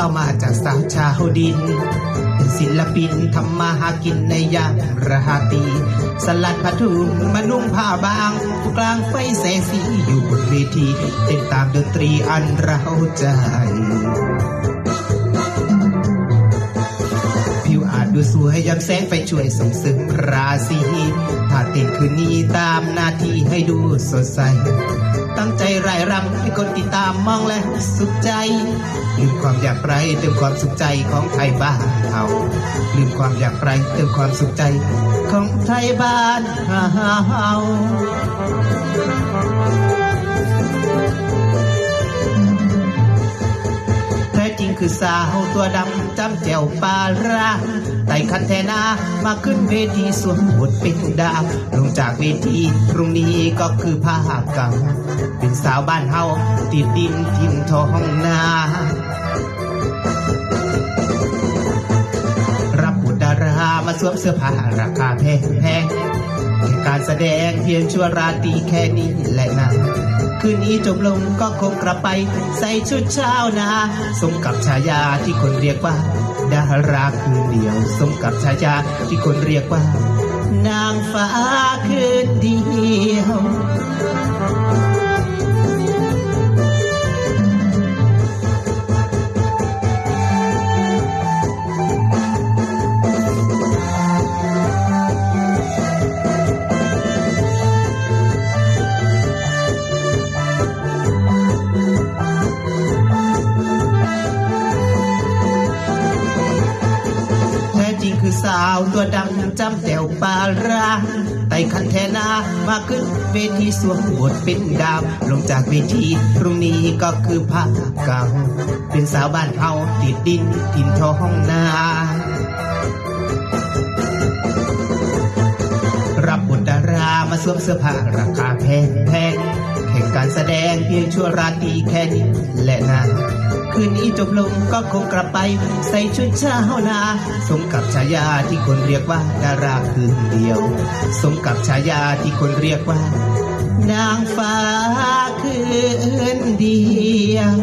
าวมาจากสาวชาวดิน เป็นศิลปินทำมาหากินในยามราตรีสลัดผ้าถุงมานุ่งผ้าบางกลางไฟแสงสีอยู่บนเวทีเต้นตามดนตรีอันเราใจผิวอาจดูสวยย้ำแสงไฟช่วยส่งเสริมราศีถ้าต้นคืนนี้ตามหน้าที่ให้ดูสดใส รำให้คนติดตามมองและสุขใจ ลืมความอยากไรเติมความสุขใจของไทยบ้านเฮาลืมความอยากไรเติมความสุขใจของไทยบ้านเฮาแท้จริงคือสาวตัวดำจำแจวปลาร้า ไต่คันแทนามาขึ้นเวทีสวมบทเป็นดาวลงจากเวทีพรุ่งนี้ก็คือภาพเก่าเป็นสาวบ้านเฮาติดดินทิมทองนารับบทดารามาสวมเสื้อผ้าราคาแพงแพง การแสดงเพียงชั่วราตรีแค่นี้แหละนะคืนนี้จบลงก็คงกลับไปใส่ชุดเช้านะสมกับฉายาที่คนเรียกว่า ดาราคืนเดียว สมกับฉายาที่คนเรียกว่า นางฟ้าคืนเดียว สาวตัวดำจำแต้วปลาราไต่คันแทนามาขึ้นเวทีสวมบทเป็นดาว ลงจากเวทีพรุ่งนี้ก็คือภาพเก่าเป็นสาวบ้านเฮาติดดินทินทองนารับบทดารามาสวมเสื้อผ้าราคาแพงแพง แข่งการแสดงเพียงชั่วราตรีแค่นี้แหละนะ คืนนี้จบลงก็คงกลับไป ใส่ชุดเช้านา สมกับฉายาที่คนเรียกว่าดาราคืนเดียว สมกับฉายาที่คนเรียกว่า นางฟ้าคืนเดียว